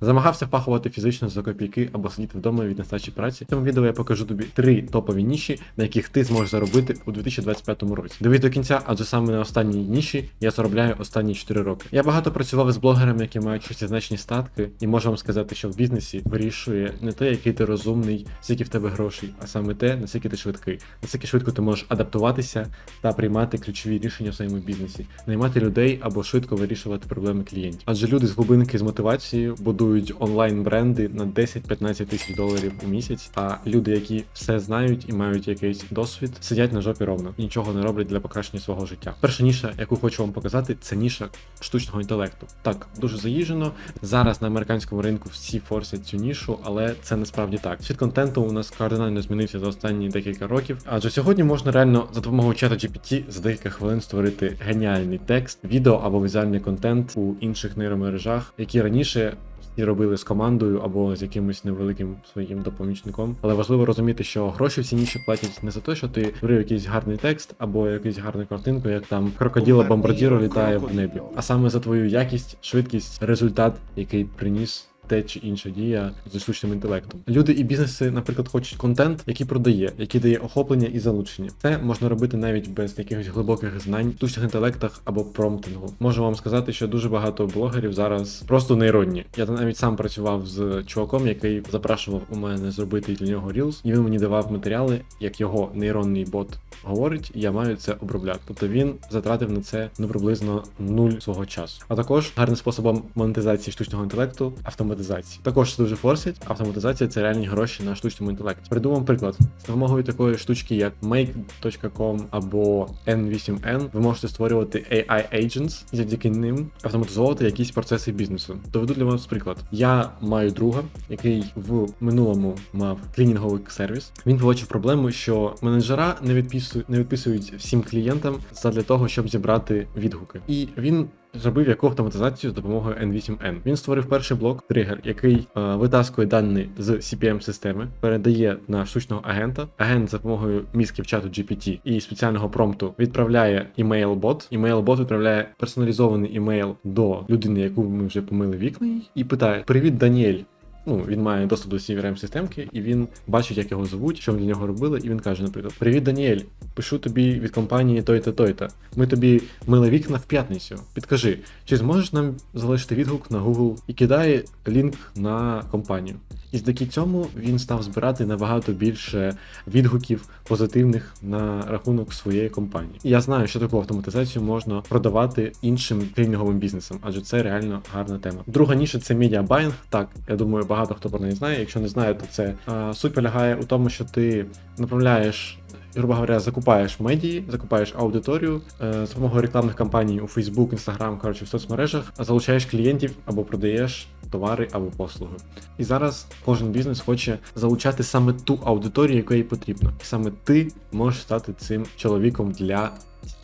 Замагався впахувати фізично за копійки або сидіти вдома від нестачі праці. В цьому відео я покажу тобі три топові ніші, на яких ти зможеш заробити у 2025 році. Дивись до кінця, адже саме на останній ніші я заробляю останні 4 роки. Я багато працював з блогерами, які мають шестизначні статки, і можу вам сказати, що в бізнесі вирішує не те, який ти розумний, скільки в тебе грошей, а саме те, наскільки ти швидкий, наскільки швидко ти можеш адаптуватися та приймати ключові рішення в своєму бізнесі, наймати людей або швидко вирішувати проблеми клієнтів. Адже люди з глибинки з мотивацією будують онлайн-бренди на 10-15 тисяч доларів у місяць. А люди, які все знають і мають якийсь досвід, сидять на жопі ровно, нічого не роблять для покращення свого життя. Перша ніша, яку хочу вам показати, це ніша штучного інтелекту. Так, дуже заїжджено. Зараз на американському ринку всі форсять цю нішу, але це насправді так. Світ контенту у нас кардинально змінився за останні декілька років. Адже сьогодні можна реально за допомогою чата GPT за декілька хвилин створити геніальний текст, відео або візуальний контент у інших нейромережах, які раніше. І робили з командою або з якимось невеликим своїм допомічником. Але важливо розуміти, що гроші всі ніші платять не за те, що ти створив якийсь гарний текст або якусь гарну картинку, як там крокоділа бомбардіро літає в небі, а саме за твою якість, швидкість, результат, який приніс. Те чи інша дія зі штучним інтелектом. Люди і бізнеси, наприклад, хочуть контент, який продає, який дає охоплення і залучення. Це можна робити навіть без якихось глибоких знань, в штучних інтелектах або промптингу. Можу вам сказати, що дуже багато блогерів зараз просто нейронні. Я навіть сам працював з чуваком, який запрашував у мене зробити для нього Reels, і він мені давав матеріали, як його нейронний бот говорить, і я маю це обробляти. Тобто він затратив на це ну приблизно нуль свого часу. А також гарним способом монетизації штучного інтелекту автоматизації. Також це дуже форсить. Автоматизація це реальні гроші на штучному інтелекті. Придумав приклад з допомогою такої штучки, як make.com або N8N, ви можете створювати AI agents і завдяки ним автоматизовувати якісь процеси бізнесу. Доведу для вас приклад. Я маю друга, який в минулому мав клінінговий сервіс. Він побачив проблему, що менеджера не відписують, не відписують всім клієнтам задля того, щоб зібрати відгуки. І він зробив яку автоматизацію з допомогою N8N. Він створив перший блок тригер, який е, витаскує дані з CPM системи, передає на штучного агента. Агент за допомогою мізків чату GPT і спеціального промпту відправляє імейл-бот. Імейл-бот відправляє персоналізований імейл до людини, яку ми вже помили вікна, і питає: Привіт, Даніель. Ну, він має доступ до crm системки і він бачить, як його звуть, що ми для нього робили, і він каже, наприклад: Привіт, Даніель, пишу тобі від компанії той-то, той-то. Ми тобі мили вікна в п'ятницю. Підкажи, чи зможеш нам залишити відгук на Google і кидає лінк на компанію. І завдяки цьому він став збирати набагато більше відгуків позитивних на рахунок своєї компанії. І я знаю, що таку автоматизацію можна продавати іншим клінінговим бізнесам, адже це реально гарна тема. Друга ніша це media buying. Так, я думаю, багато хто про неї знає. Якщо не знає, то це а, суть полягає у тому, що ти направляєш. Грубо говоря, закупаєш медії, закупаєш аудиторію е, за допомогою рекламних кампаній у Facebook, Instagram, коротше, в соцмережах, залучаєш клієнтів або продаєш товари або послуги. І зараз кожен бізнес хоче залучати саме ту аудиторію, яка їй потрібна. І саме ти можеш стати цим чоловіком для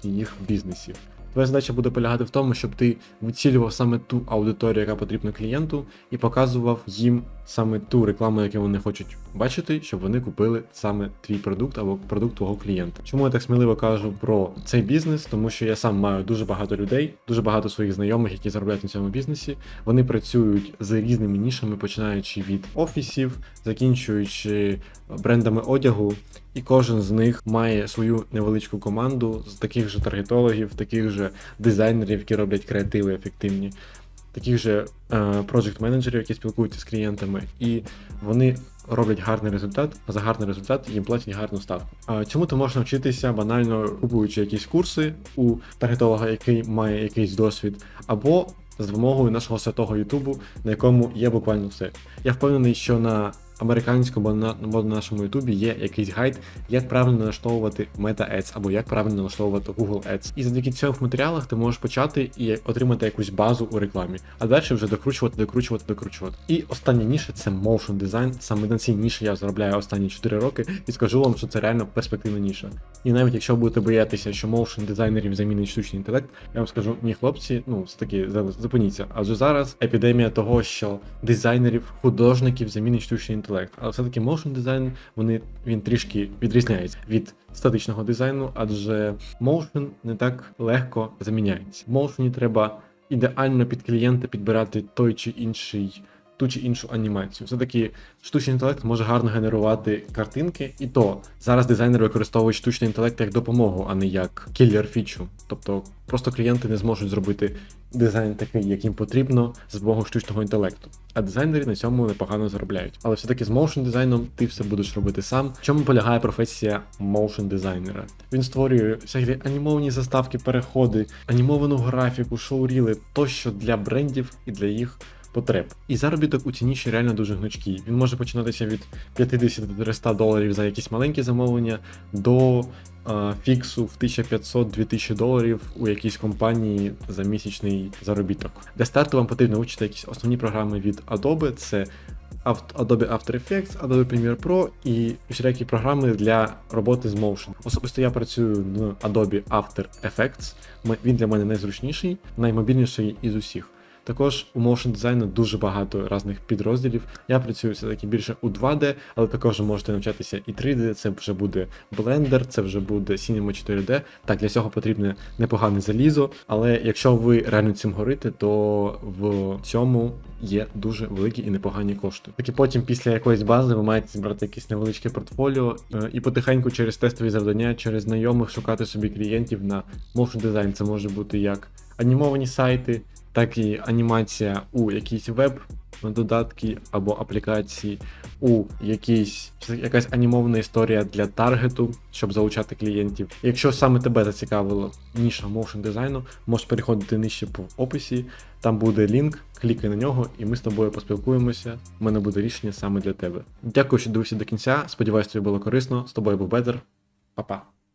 їх бізнесів. Твоя задача буде полягати в тому, щоб ти вицілював саме ту аудиторію, яка потрібна клієнту, і показував їм саме ту рекламу, яку вони хочуть бачити, щоб вони купили саме твій продукт або продукт твого клієнта. Чому я так сміливо кажу про цей бізнес? Тому що я сам маю дуже багато людей, дуже багато своїх знайомих, які заробляють на цьому бізнесі. Вони працюють з різними нішами, починаючи від офісів, закінчуючи брендами одягу. І кожен з них має свою невеличку команду з таких же таргетологів, таких же дизайнерів, які роблять креативи ефективні, таких же проджект менеджерів які спілкуються з клієнтами, і вони роблять гарний результат, а за гарний результат їм платять гарну ставку. Цьому ти можеш навчитися банально купуючи якісь курси у таргетолога, який має якийсь досвід, або з допомогою нашого святого Ютубу, на якому є буквально все. Я впевнений, що на американському або на, нашому Ютубі є якийсь гайд, як правильно налаштовувати Meta Ads або як правильно налаштовувати Google Ads. І завдяки цих матеріалах ти можеш почати і отримати якусь базу у рекламі, а далі вже докручувати, докручувати, докручувати. І остання ніша це motion design. Саме на цій ніші я заробляю останні 4 роки і скажу вам, що це реально перспективна ніша. І навіть якщо будете боятися, що motion дизайнерів замінить штучний інтелект, я вам скажу, ні, хлопці, ну таки зупиніться. Адже зараз епідемія того, що дизайнерів, художників замінить штучний інтелект. Але все-таки motion дизайн вони він трішки відрізняється від статичного дизайну, адже motion не так легко заміняється. В motion треба ідеально під клієнта підбирати той чи інший ту чи іншу анімацію. Все-таки штучний інтелект може гарно генерувати картинки, і то зараз дизайнери використовують штучний інтелект як допомогу, а не як кілер фічу. Тобто просто клієнти не зможуть зробити дизайн такий, як їм потрібно, з допомогою штучного інтелекту. А дизайнери на цьому непогано заробляють. Але все-таки з моушн дизайном ти все будеш робити сам. В чому полягає професія моушн дизайнера? Він створює всякі анімовані заставки, переходи, анімовану графіку, шоуріли тощо для брендів і для їх. Потреб. І заробіток у цій ніші реально дуже гнучкий. Він може починатися від 50-300 доларів за якісь маленькі замовлення до е, фіксу в 1500-2000 доларів у якійсь компанії за місячний заробіток. Для старту вам потрібно вивчити якісь основні програми від Adobe, це Adobe After Effects, Adobe Premiere Pro і всілякі програми для роботи з Motion. Особисто я працюю на Adobe After Effects. Він для мене найзручніший, наймобільніший із усіх. Також у motion дизайну дуже багато різних підрозділів. Я працюю все-таки більше у 2D, але також можете навчатися і 3D, це вже буде Blender, це вже буде Cinema 4D. Так, для цього потрібне непогане залізо, але якщо ви реально цим горите, то в цьому є дуже великі і непогані кошти. Так і потім, після якоїсь бази, ви маєте зібрати якесь невеличке портфоліо е, і потихеньку через тестові завдання, через знайомих шукати собі клієнтів на motion дизайн. Це може бути як анімовані сайти, так і анімація у якийсь веб додатки або аплікації, у якійсь якась анімована історія для таргету, щоб залучати клієнтів. Якщо саме тебе зацікавила ніша моушн дизайну, можеш переходити нижче по описі. Там буде лінк, клікай на нього, і ми з тобою поспілкуємося. У мене буде рішення саме для тебе. Дякую, що дивився до кінця. Сподіваюсь, тобі було корисно. З тобою був Бедер. Па-па.